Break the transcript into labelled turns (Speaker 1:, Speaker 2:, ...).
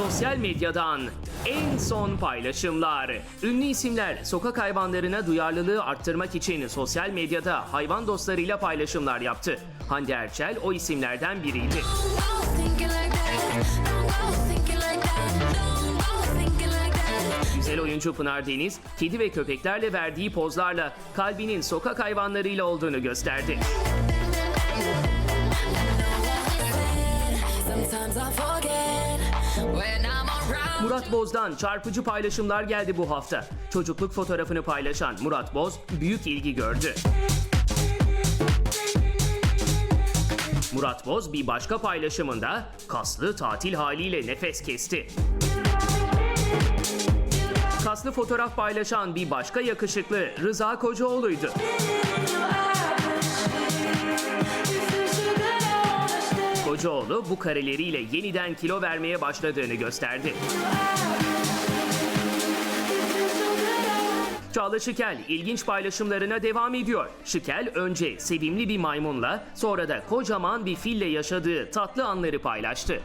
Speaker 1: Sosyal medyadan en son paylaşımlar. Ünlü isimler sokak hayvanlarına duyarlılığı arttırmak için sosyal medyada hayvan dostlarıyla paylaşımlar yaptı. Hande Erçel o isimlerden biriydi. Güzel oyuncu Pınar Deniz, kedi ve köpeklerle verdiği pozlarla kalbinin sokak hayvanlarıyla olduğunu gösterdi.
Speaker 2: Sometimes I around.
Speaker 1: Murat Boz'dan çarpıcı paylaşımlar geldi bu hafta. Çocukluk fotoğrafını paylaşan Murat Boz büyük ilgi gördü. Murat Boz bir başka paylaşımında kaslı tatil haliyle nefes kesti. Kaslı fotoğraf paylaşan bir başka yakışıklı Rıza Kocaoğlu'ydu. Kocaoğlu bu kareleriyle yeniden kilo vermeye başladığını gösterdi. Çağla Şikel ilginç paylaşımlarına devam ediyor. Şikel önce sevimli bir maymunla sonra da kocaman bir fille yaşadığı tatlı anları paylaştı.